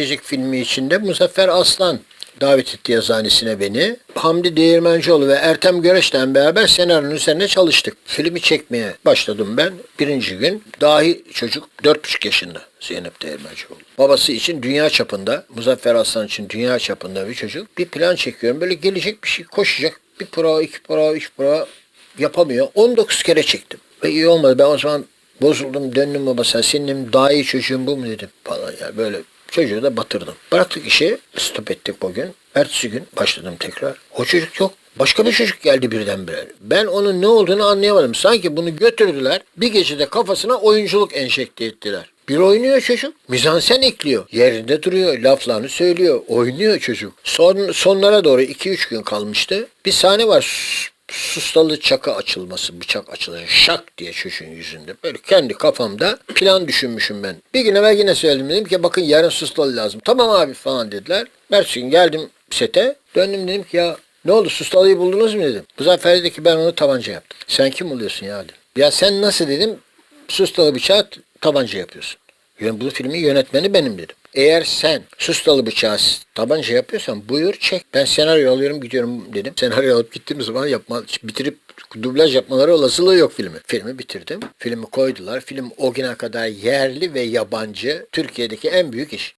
geçecek filmi içinde Muzaffer Aslan davet etti yazıhanesine beni. Hamdi Değirmencioğlu ve Ertem Göreç'le beraber senaryonun üzerine çalıştık. Filmi çekmeye başladım ben. Birinci gün dahi çocuk 4,5 yaşında Zeynep Değirmencioğlu. Babası için dünya çapında, Muzaffer Aslan için dünya çapında bir çocuk. Bir plan çekiyorum. Böyle gelecek bir şey koşacak. Bir prova, iki prova, üç prova yapamıyor. 19 kere çektim. Ve iyi olmadı. Ben o zaman bozuldum. Döndüm babasına. Senin daha iyi çocuğun bu mu dedim falan ya. Böyle çocuğu da batırdım. Bıraktık işi. Stop ettik bugün. Ertesi gün başladım tekrar. O çocuk yok. Başka bir çocuk geldi birdenbire. Ben onun ne olduğunu anlayamadım. Sanki bunu götürdüler. Bir gecede kafasına oyunculuk enjekte ettiler. Bir oynuyor çocuk. Mizansen ekliyor. Yerinde duruyor. Laflarını söylüyor. Oynuyor çocuk. Son, sonlara doğru 2-3 gün kalmıştı. Bir sahne var. Sus- Sustalı çaka açılması, bıçak açılıyor. Şak diye çocuğun yüzünde. Böyle kendi kafamda plan düşünmüşüm ben. Bir gün evvel yine söyledim. Dedim ki bakın yarın sustalı lazım. Tamam abi falan dediler. Ertesi gün geldim sete. Döndüm dedim ki ya ne oldu sustalıyı buldunuz mu dedim. Muzaffer dedi ki ben onu tabanca yaptım. Sen kim oluyorsun ya dedim. Ya sen nasıl dedim sustalı bıçağı tabanca yapıyorsun. Yani bu filmin yönetmeni benim dedim. Eğer sen sustalı bıçağı tabanca yapıyorsan buyur çek. Ben senaryo alıyorum gidiyorum dedim. Senaryo alıp gittiğim zaman yapma, bitirip dublaj yapmaları olasılığı yok filmi. Filmi bitirdim. Filmi koydular. Film o güne kadar yerli ve yabancı Türkiye'deki en büyük iş.